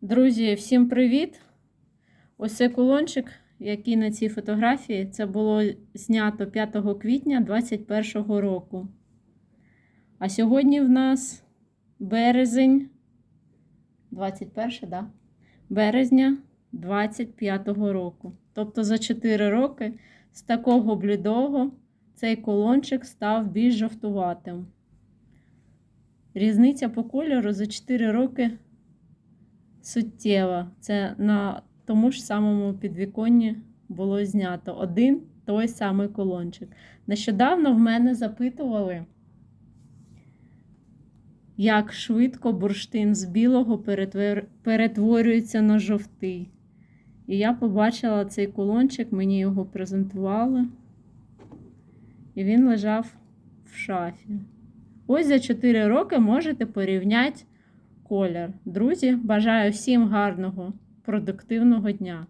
Друзі, всім привіт! Ось цей кулончик, який на цій фотографії, це було знято 5 квітня 2021 року. А сьогодні в нас березень 21, да? березня 25 року. Тобто за 4 роки з такого блідого цей колончик став більш жовтуватим. Різниця по кольору за 4 роки суттєва. Це на тому ж самому підвіконні було знято один той самий колончик. Нещодавно в мене запитували, як швидко бурштин з білого перетвор- перетворюється на жовтий. І я побачила цей колончик, мені його презентували, і він лежав в шафі. Ось за 4 роки можете порівняти колір. Друзі, бажаю всім гарного, продуктивного дня!